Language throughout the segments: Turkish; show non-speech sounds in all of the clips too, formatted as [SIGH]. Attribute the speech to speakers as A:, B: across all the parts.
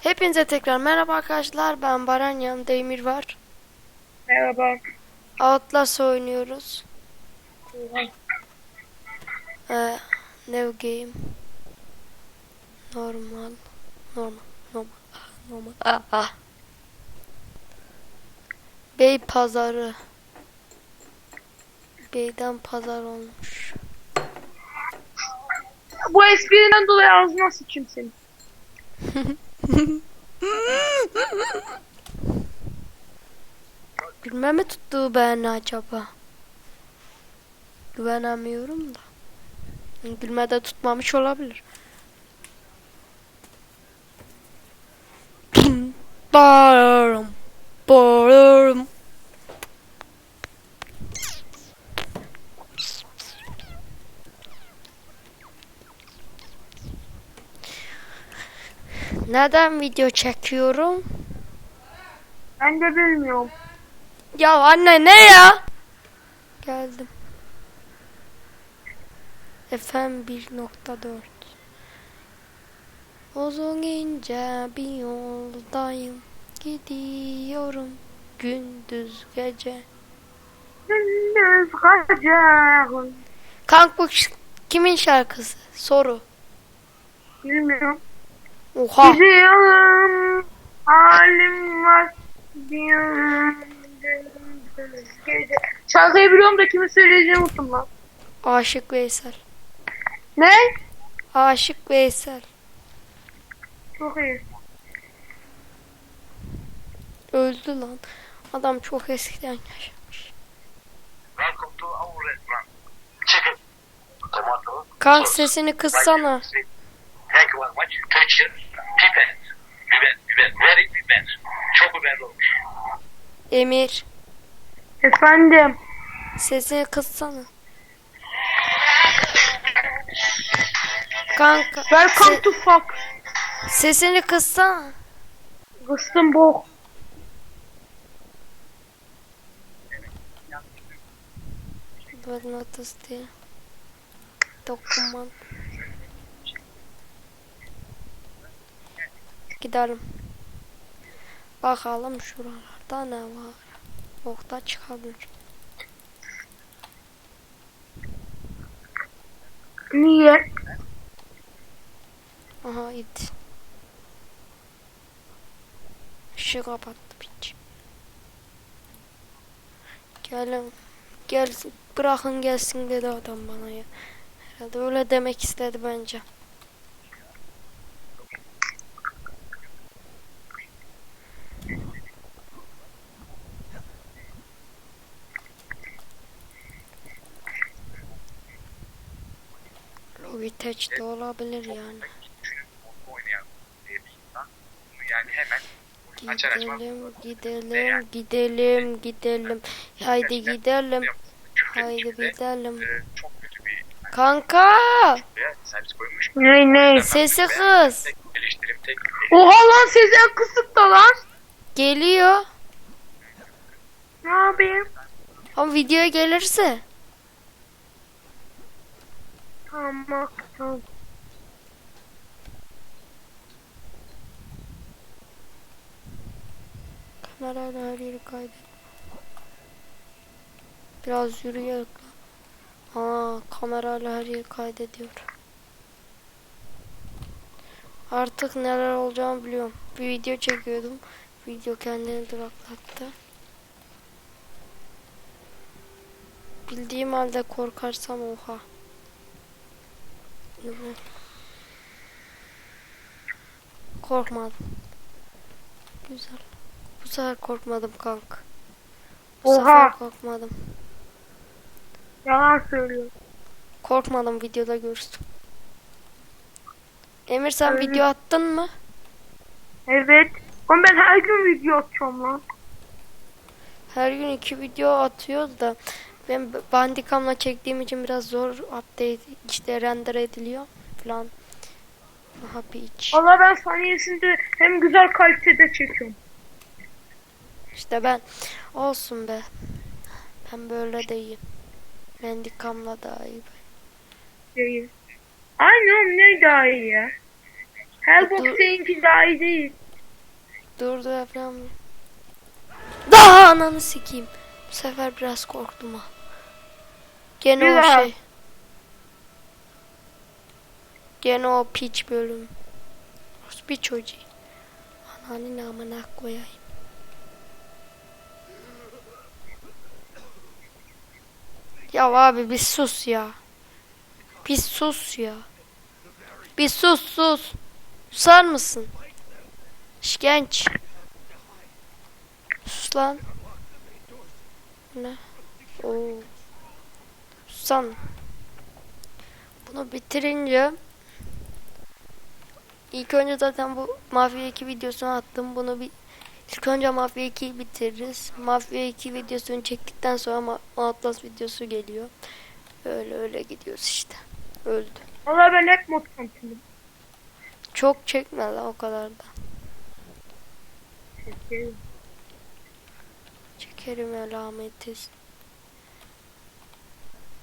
A: Hepinize tekrar merhaba arkadaşlar. Ben Baran yanımda Emir var.
B: Merhaba.
A: Outlast oynuyoruz. Ee, new game. Normal. Normal. Normal. Normal. Ah, ah. Bey pazarı. Beyden pazar olmuş.
B: Bu espriden dolayı ağzına sıçayım seni. [LAUGHS]
A: Gülme mi tuttu ben acaba? Güvenemiyorum da. Gülme de tutmamış olabilir. Bağırırım. Bağırırım. Neden video çekiyorum?
B: Ben de bilmiyorum.
A: Ya anne ne ya? Geldim. FM 1.4 Uzun ince bir yoldayım Gidiyorum gündüz gece
B: Gündüz kaçağım.
A: Kank bu kimin şarkısı? Soru.
B: Bilmiyorum.
A: Oha.
B: Gidiyorum. Halim var. Gece. Şarkıyı biliyorum da kimin söyleyeceğini unuttum lan.
A: Aşık Veysel.
B: Ne?
A: Aşık Veysel.
B: Çok iyi.
A: Öldü lan. Adam çok eskiden yaşamış.
C: Welcome to our restaurant. Chicken, tomato.
A: Kank sesini kıssana.
C: Thank you very much. Pipet. Biber, biber, biber. Çok biberli olmuş.
A: Emir.
B: Efendim.
A: Sesini kıssana. Kanka.
B: Welcome
A: se-
B: to fuck.
A: sesini kıssana.
B: Kıstım bok.
A: Böyle notas diye. Dokunmam. Gidelim. Bakalım şuralarda ne var. Okta çıkabilir.
B: Niye?
A: Aha it. Işığı kapattı piç. Gelin. Gel bırakın gelsin dedi adam bana ya. Herhalde öyle demek istedi bence. Logitech de olabilir yani.
C: Yani hemen açar açmaz.
A: Gidelim, gidelim, gidelim, gidelim. Haydi gidelim. Haydi gidelim.
C: çok kötü bir
A: Kanka!
B: Ne ne?
A: Sesi kız.
B: Oha lan Sezen kısık da lan.
A: Geliyor.
B: Ne yapayım?
A: Ama videoya gelirse.
B: Tamam.
A: Kamerayla her yeri kaydet. Biraz yürüyerek. Aa, kamerayla her yeri kaydediyor. Artık neler olacağını biliyorum. Bir video çekiyordum. Video kendini duraklattı. Bildiğim halde korkarsam oha. Evet. Korkmadım. Güzel. Bu sefer korkmadım kank. Bu
B: Oha.
A: sefer korkmadım.
B: Yalan söylüyor.
A: Korkmadım videoda görürsün. Emir sen
B: Öyle.
A: video attın mı?
B: Evet. Oğlum ben her gün video atıyorum lan.
A: Her gün iki video atıyoruz da ben Bandicam'la çektiğim için biraz zor update işte render ediliyor falan. Aha piç.
B: Valla ben saniyesinde hem güzel kalitede çekiyorum.
A: İşte ben olsun be. Ben böyle de iyiyim. Bandicam'la daha iyi.
B: Değil. Aynen ne daha iyi ya. Her
A: Dur.
B: bok seninki daha iyi değil.
A: Dur dur falan. Daha ananı sikeyim. Bu sefer biraz korktum ha. Gene
B: Bir
A: o şey. Gene o piç bölüm. Bir çocuğu. Ananın amına koyayım. Ya abi bir sus ya. Bir sus ya. Bir sus sus. Susar mısın? Şş, genç. Sus lan. Ne? Oo. Susan. Bunu bitirince ilk önce zaten bu Mafya 2 videosunu attım. Bunu bir ilk önce Mafya 2'yi bitiririz. Mafya 2 videosunu çektikten sonra Ma- Atlas videosu geliyor. Öyle öyle gidiyoruz işte. Öldü.
B: Valla ben hep mod kampıyım.
A: Çok çekme lan o kadar da. Çekerim alametiz.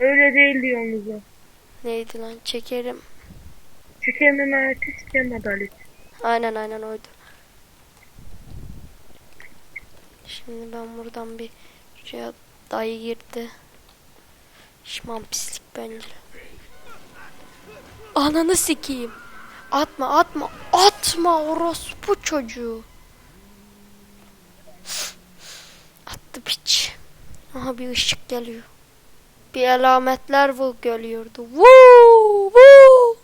B: Öyle değil diyorsunuz ya.
A: Neydi lan? Çekerim.
B: Çekemem ertesi sikem adalet.
A: Aynen aynen oydu. Şimdi ben buradan bir şuraya dayı girdi. Şişman pislik bence. Ananı sikeyim. Atma atma atma orospu çocuğu. Attı piç. Aha bir ışık geliyor. Bir alametler bu geliyordu. Vuu, vuu.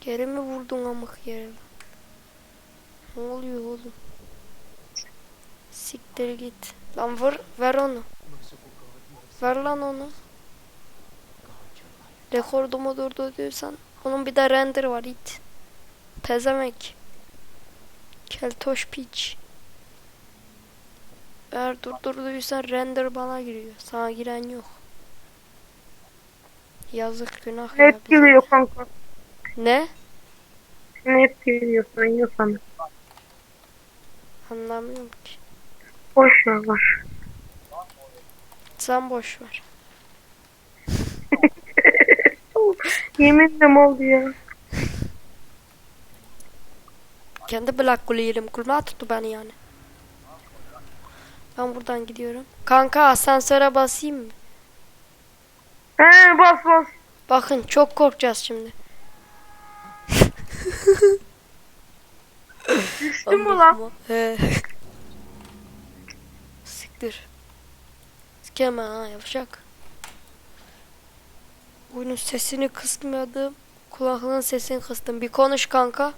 A: Geri mi vurdun amık yerine? Ne oluyor oğlum? Siktir git. Lan vur, ver onu. Ver lan onu. Rekordumu durdu diyorsan. Onun bir de render var it. Pezemek. Keltoş piç. Eğer durdurduysan render bana giriyor. Sana giren yok. Yazık günah ya. Bize.
B: geliyor kanka.
A: Ne?
B: Hep geliyor sayıyor sana.
A: Anlamıyorum ki.
B: Boş ver var.
A: Sen boş ver. [LAUGHS]
B: Yemin de oldu ya.
A: Kendi black kulu yerim. Kulma tuttu beni yani. Ben buradan gidiyorum. Kanka asansöre basayım mı?
B: He bas bas.
A: Bakın çok korkacağız şimdi. [LAUGHS]
B: Düştün mü lan?
A: He. Siktir. Sikeme ha yapacak. Oyunun sesini kısmadım. Kulaklığın sesini kıstım. Bir konuş kanka.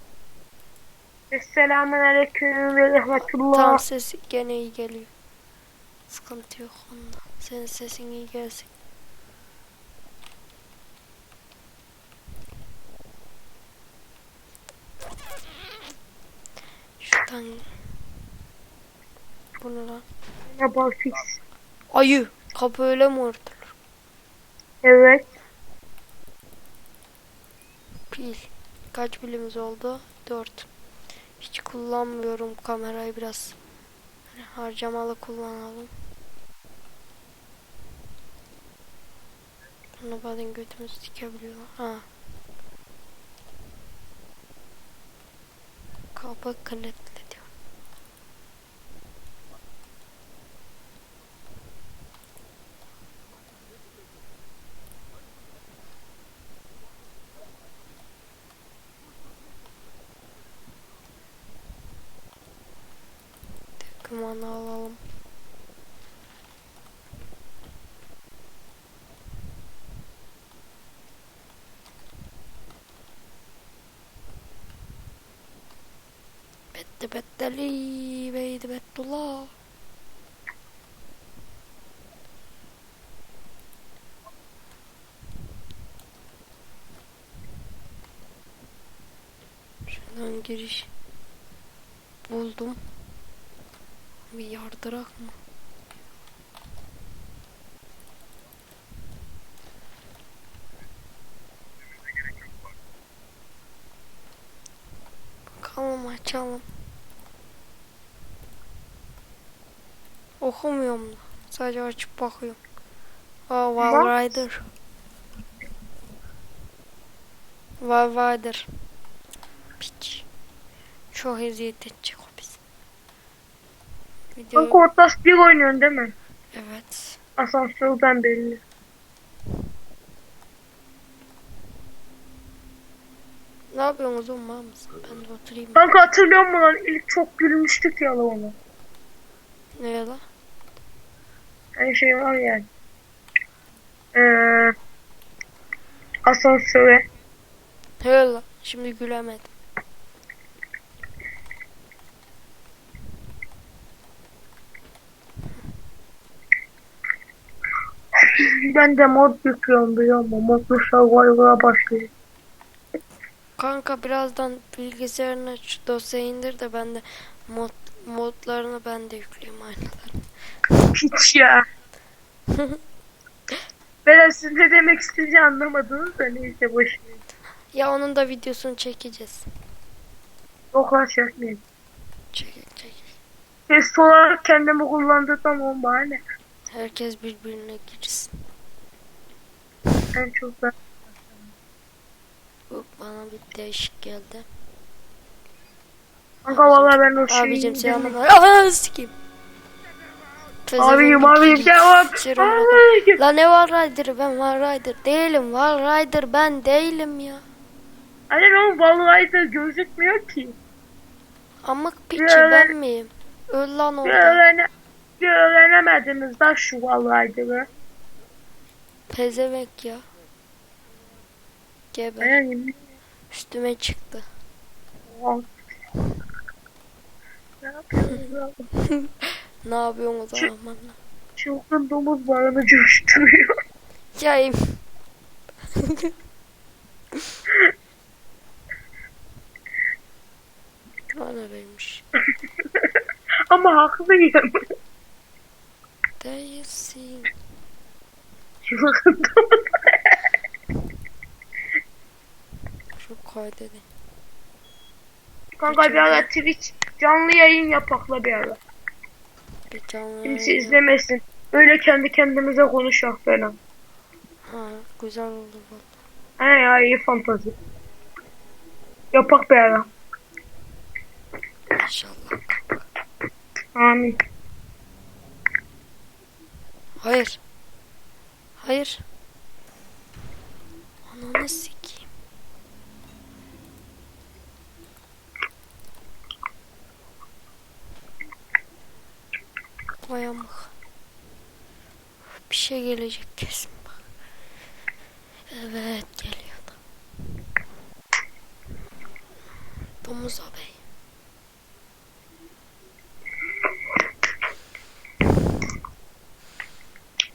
B: Esselamun aleyküm ve rahmetullah.
A: Tam sesi gene iyi geliyor. Sıkıntı yok ondan. Senin sesin iyi gelsin. Şuradan bunu lan.
B: Ne barfix.
A: Ayı. Kapı öyle mi örtülür?
B: Evet.
A: Pil. Kaç pilimiz oldu? 4. Hiç kullanmıyorum kamerayı biraz. hani harcamalı kullanalım. Bunu bazen götümüzü dikebiliyor. Ha. Kapı kilitli diyor. Kumanı alalım. Betti betteli beydi bettullah. Şuradan giriş buldum. Bir yardırak mı? Bakalım açalım. Okumuyorum. Sadece açıp bakıyorum. Aa Wall Rider. Wall Rider. Piç. Çok eziyet edecek o bizi. Video...
B: Kanka Outlast 1 oynuyorsun değil mi?
A: Evet.
B: Asansörden belli.
A: Ne yapıyorsunuz oğlum var mısın? Ben de oturayım.
B: Kanka hatırlıyor musun lan? İlk çok gülmüştük ya lan ona.
A: Ne lan?
B: Hani şey var yani. Eee asansöre.
A: Lan. Şimdi gülemedim. [LAUGHS]
B: Ben de mod yüklüyorum biliyor musun? Modlu Survivor'a başlıyor.
A: Kanka birazdan bilgisayarına şu dosyayı indir de ben de mod modlarını ben de yükleyeyim aynılarını.
B: Piç ya. [LAUGHS] Ben siz ne demek istediğini anlamadınız da neyse boşver.
A: Ya onun da videosunu çekeceğiz.
B: Yok lan çekmeyin.
A: Çekek çekek.
B: Test olarak kendimi kullandırdım on bahane.
A: Herkes birbirine girsin.
B: En çok ben.
A: Bu bana bir değişik geldi.
B: Kanka valla ben o şeyi...
A: Abicim selamlar. Aa sikeyim.
B: Abicim abicim cevap.
A: La ne var Rider ben var Rider değilim var Rider ben değilim ya.
B: Aynen oğlum vallahi da gözükmüyor ki.
A: Amık piçi
B: Ya
A: ben miyim? Öl lan orada.
B: öğrene, öğrenemediniz da şu vallahi da.
A: Pezevenk ya. Geber.
B: Aynen.
A: Üstüme çıktı.
B: Ne yapıyorsunuz [LAUGHS] abi?
A: Ne yapıyorsun o zaman?
B: Çılgın domuz bağını coşturuyor.
A: Yayım. Bana vermiş.
B: Ama haklıyım.
A: Değilsin.
B: Çılgın domuz.
A: Şu kaydedin.
B: Kanka bir ara Twitch canlı yayın yapakla bir ara. Kimse izlemesin. Böyle kendi kendimize konuşak falan.
A: Ha, güzel oldu bu.
B: He ya iyi fantazi. Yapak bir ara.
A: İnşallah.
B: Amin.
A: Hayır. Hayır. Ananı sikeyim. Vay amık. Bir şey gelecek kesin bak. Evet geliyor da. Domuz abi.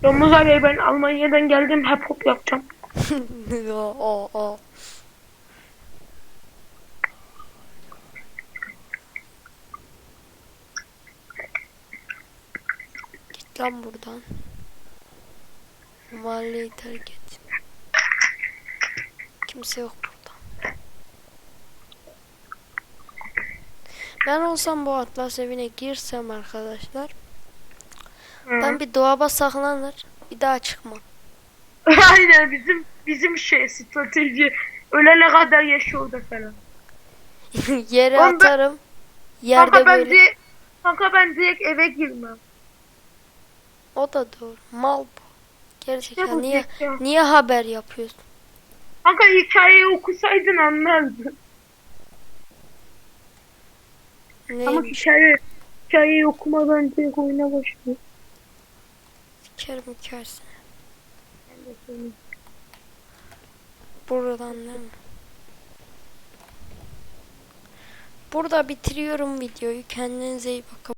B: Domuz abi ben Almanya'dan geldim hep hop yapacağım. [LAUGHS]
A: o o lan buradan. Mahalleyi terk et. Kimse yok burada. Ben olsam bu Atlas evine girsem arkadaşlar.
B: Hı.
A: Ben bir dolaba saklanır. Bir daha çıkmam. [LAUGHS]
B: Aynen bizim bizim şey strateji. Ölene kadar yaşıyor orada falan. [LAUGHS]
A: Yere
B: ben-
A: atarım. Yerde
B: kanka ben
A: böyle.
B: direkt, kanka ben direkt eve girmem.
A: O da doğru. Mal bu. Gerçekten niye niye haber yapıyorsun?
B: Kanka hikayeyi okusaydın anlardın. Ama
A: Neymiş?
B: hikaye, hikayeyi okumadan direkt oyuna başlıyor.
A: Sikerim hikayesini. Buradan değil mi? Burada bitiriyorum videoyu. Kendinize iyi bakın.